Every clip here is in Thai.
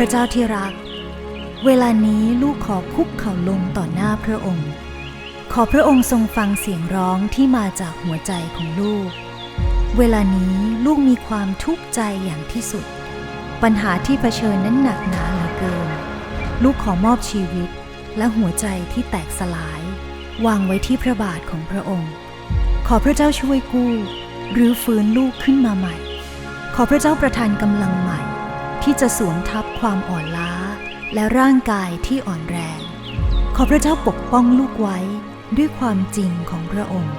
ระเจ้าที่รัก เวลานี้ลูกขอคุกเข่าลงต่อหน้าพระองค์ ขอพระองค์ทรงฟังเสียงร้องที่มาจากหัวใจของลูก เวลานี้ลูกมีความทุกข์ใจอย่างที่สุด ปัญหาที่เผชิญนั้นหนักหนาเหลือเกิน ลูกขอมอบชีวิตและหัวใจที่แตกสลาย วางไว้ที่พระบาทของพระองค์ ขอพระเจ้าช่วยกู้หรือฟื้นลูกขึ้นมาใหม่ ขอพระเจ้าประทานกำลังใหม่ ที่จะสวมทับความอ่อนล้า และร่างกายที่อ่อนแรง ขอพระเจ้าปกป้องลูกไว้ด้วยความจริงของพระองค์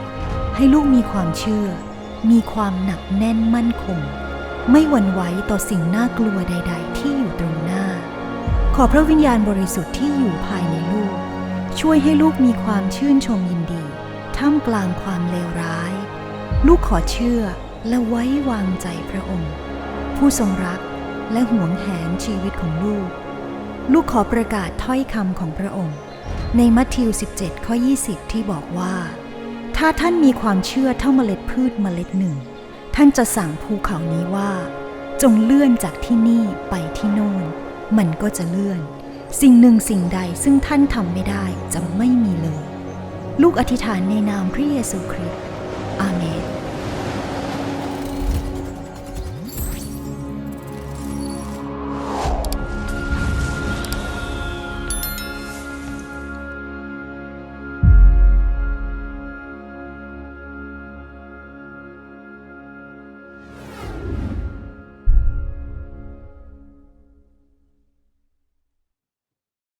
ให้ลูกมีความเชื่อ มีความหนักแน่นมั่นคง ไม่หวั่นไหวต่อสิ่งน่ากลัวใด ๆ ที่อยู่ตรงหน้า ขอพระวิญญาณบริสุทธิ์ที่อยู่ภายในลูก ช่วยให้ลูกมีความชื่นชมยินดี ท่ามกลางความเลวร้าย ลูกขอเชื่อและไว้วางใจพระองค์ ผู้ทรงรัก และหวงแหนชีวิตของลูก ลูกขอประกาศถ้อยคำของพระองค์ ในมัทธิว 17 ข้อ 20 ที่บอกว่า ถ้าท่านมีความเชื่อเท่าเมล็ดพืชเมล็ดหนึ่ง ท่านจะสั่งภูเขานี้ว่า จงเลื่อนจากที่นี่ไปที่โน่น มันก็จะเลื่อน สิ่งหนึ่งสิ่งใดซึ่งท่านทำไม่ได้จะไม่มีเลย ลูกอธิษฐานในนามพระเยซูคริสต์อาเมน